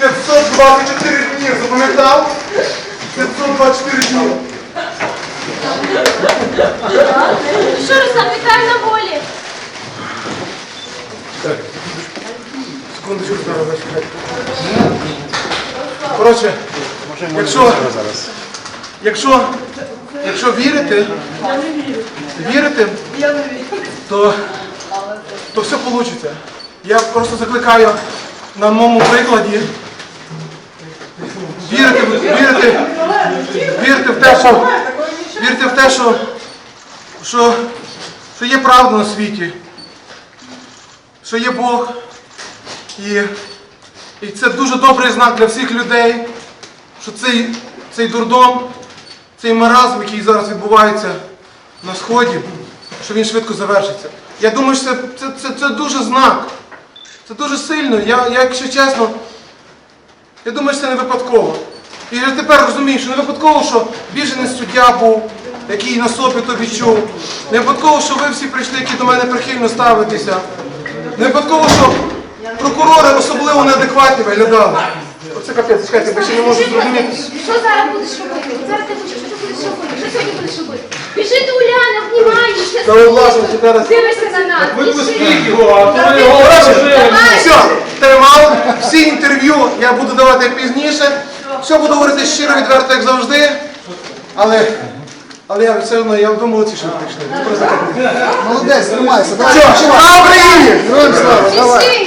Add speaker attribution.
Speaker 1: 524 дні запам'ятав? 524 дні.
Speaker 2: Що Руслан, вітаю на волі. Так.
Speaker 1: Секундочку зараз зачекайте. Коротше, якщо, якщо, якщо вірити, вірити, то, то все вийде. Я просто закликаю на моєму прикладі вірити, вірити, вірити в те, що, вірити в те, що, що, що є правда на світі, що є Бог. І, і це дуже добрий знак для всіх людей, що цей, цей дурдом, цей маразм, який зараз відбувається на Сході, що він швидко завершиться. Я думаю, що це, це, це, це дуже знак. Це дуже сильно. Я, я, якщо чесно, я думаю, що це не випадково. І я тепер розумію, що не випадково, що біженець суддя був, який на собі то відчув. Не випадково, що ви всі прийшли, які до мене прихильно ставитеся. Не випадково, що прокурори особливо неадекватні виглядали. Оце капець, чекайте, бо ще не можу зрозуміти.
Speaker 2: Що зараз будеш робити? Зараз ти будеш, що ти будеш робити? Що сьогодні будеш робити? Біжи до Уляни, обнімай, її,
Speaker 1: Та ви власне, це зараз.
Speaker 2: дивишся на нас. Біжи.
Speaker 1: Коротше, все, тайм-аут. Всі інтерв'ю я буду давати пізніше. Все буду говорити щиро, відверто, як завжди. Але, але я все одно, я думаю, ці що ви прийшли. Ви.
Speaker 3: Молодець, тримайся.
Speaker 1: Все, слава Україні!
Speaker 3: Героям слава, давай.